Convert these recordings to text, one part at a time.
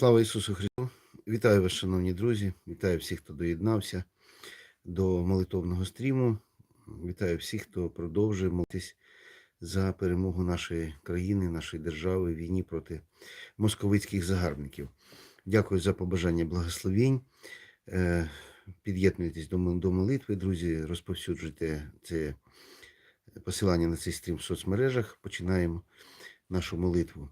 Слава Ісусу Христу! Вітаю вас, шановні друзі! Вітаю всіх, хто доєднався до молитовного стріму. Вітаю всіх, хто продовжує молитись за перемогу нашої країни, нашої держави в війні проти московицьких загарбників. Дякую за побажання благословінь. Е, Під'єднуйтесь до молитви, друзі, розповсюджуйте це посилання на цей стрім в соцмережах. Починаємо нашу молитву.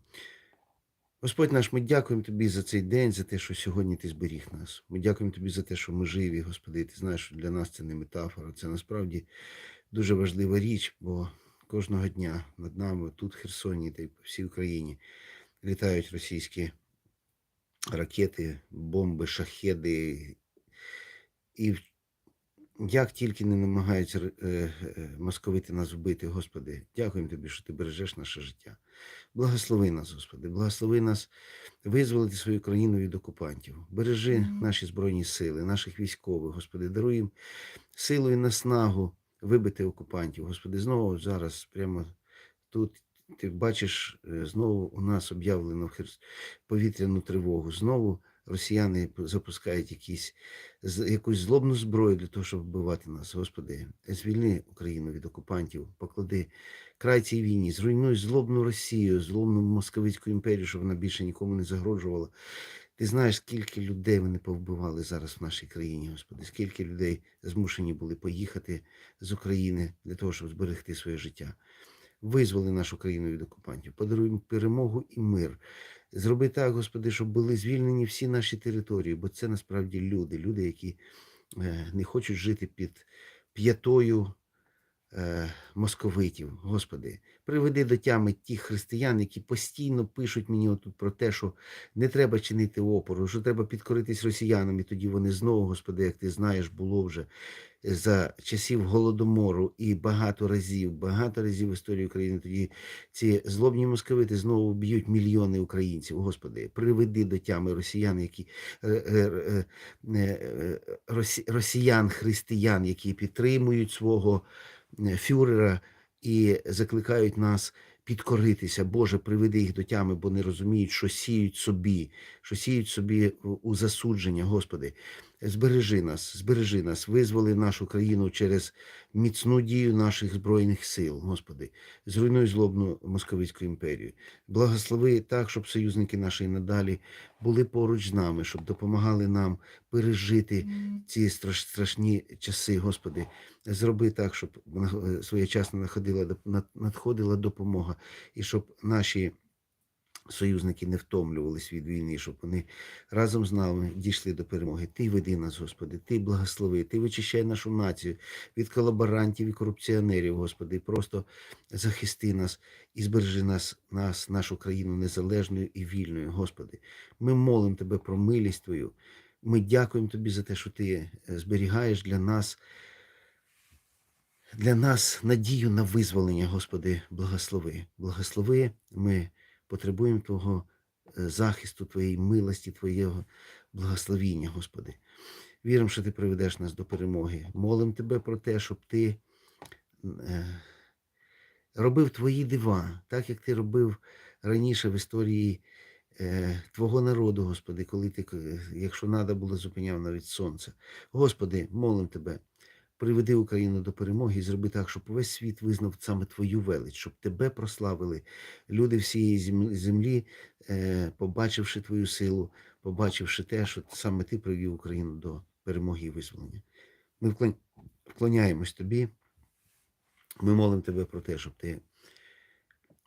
Господь наш, ми дякуємо Тобі за цей день, за те, що сьогодні Ти зберіг нас. Ми дякуємо Тобі за те, що ми живі, Господи. Ти знаєш, що для нас це не метафора, це насправді дуже важлива річ, бо кожного дня над нами, тут, в Херсоні та й по всій Україні, літають російські ракети, бомби, шахеди. І як тільки не намагаються е, е, московити нас вбити, Господи, дякуємо Тобі, що Ти бережеш наше життя. Благослови нас, Господи, благослови нас визволити свою країну від окупантів. Бережи наші збройні сили, наших військових, Господи, даруй їм силу і наснагу вибити окупантів. Господи, знову зараз прямо тут. Ти бачиш, е, знову у нас об'явлено повітряну тривогу. Знову росіяни запускають якісь, якусь злобну зброю для того, щоб вбивати нас. Господи, звільни Україну від окупантів, поклади край цій війні, зруйнуй злобну Росію, злобну Московицьку імперію, щоб вона більше нікому не загрожувала. Ти знаєш, скільки людей вони повбивали зараз в нашій країні, Господи, скільки людей змушені були поїхати з України для того, щоб зберегти своє життя. Визволи нашу країну від окупантів, подаруй перемогу і мир. Зроби так, Господи, щоб були звільнені всі наші території, бо це насправді люди, люди, які е, не хочуть жити під п'ятою московитів. Господи, приведи до тями тих християн, які постійно пишуть мені отут про те, що не треба чинити опору, що треба підкоритись росіянам, і тоді вони знову, Господи, як ти знаєш, було вже за часів голодомору і багато разів, багато разів в історії України тоді ці злобні московити знову б'ють мільйони українців. Господи, приведи до тями росіян, які е, е, е, е, росі- росіян, християн, які підтримують свого е, фюрера і закликають нас підкоритися. Боже, приведи їх до тями, бо не розуміють, що сіють собі, що сіють собі у- у засудження, Господи. Збережи нас, збережи нас, визволи нашу країну через міцну дію наших збройних сил, Господи. Зруйнуй злобну московицьку імперію. Благослови так, щоб союзники наші надалі були поруч з нами, щоб допомагали нам пережити ці страш, страшні часи, Господи. Зроби так, щоб на- своєчасно надходила допомога, і щоб наші союзники не втомлювались від війни, щоб вони разом з нами дійшли до перемоги. Ти веди нас, Господи, Ти благослови, Ти вичищай нашу націю від колаборантів і корупціонерів, Господи, просто захисти нас і збережи нас, нас, нашу країну незалежною і вільною, Господи. Ми молимо Тебе про милість Твою. Ми дякуємо Тобі за те, що Ти е, зберігаєш для нас. Для нас надію на визволення, Господи, благослови. Благослови, ми потребуємо Твого е, захисту, Твоєї милості, Твоєго благословіння, Господи. Віримо, що Ти приведеш нас до перемоги. Молимо Тебе про те, щоб Ти е, робив Твої дива, так як Ти робив раніше в історії е, Твого народу, Господи, коли Ти, якщо треба було, зупиняв навіть сонце. Господи, молимо Тебе, приведи Україну до перемоги і зроби так, щоб весь світ визнав саме Твою велич, щоб Тебе прославили люди всієї землі, е, побачивши Твою силу, побачивши те, що саме Ти привів Україну до перемоги і визволення. Ми вклоняємось Тобі. Ми молимо Тебе про те, щоб Ти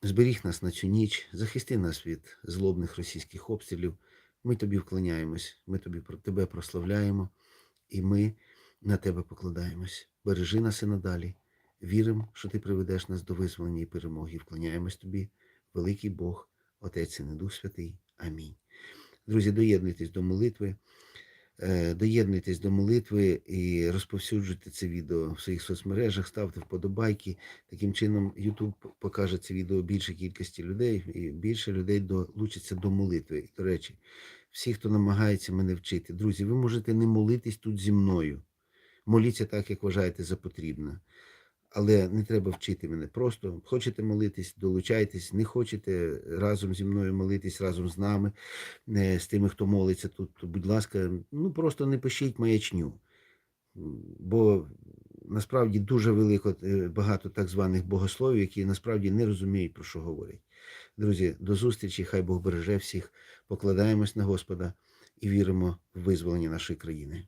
зберіг нас на цю ніч, захисти нас від злобних російських обстрілів. Ми тобі вклоняємось, ми тобі про тебе прославляємо, і ми на тебе покладаємось. Бережи нас і надалі. Віримо, що ти приведеш нас до визволення і перемоги. Вклоняємось тобі, великий Бог, Отець і Дух Святий. Амінь. Друзі, доєднуйтесь до молитви. Е, Доєднуйтесь до молитви і розповсюджуйте це відео в своїх соцмережах, ставте вподобайки. Таким чином, YouTube покаже це відео більшій кількості людей, і більше людей долучиться до молитви. До речі, всі, хто намагається мене вчити, друзі, ви можете не молитись тут зі мною. Моліться так, як вважаєте за потрібне. Але не треба вчити мене. Просто хочете молитись, долучайтесь, не хочете разом зі мною молитись, разом з нами, е, з тими, хто молиться тут. Будь ласка, ну просто не пишіть маячню. Бо насправді дуже велико е, багато так званих богословів, які насправді не розуміють, про що говорять. Друзі, до зустрічі, хай Бог береже всіх, покладаємось на Господа і віримо в визволення нашої країни.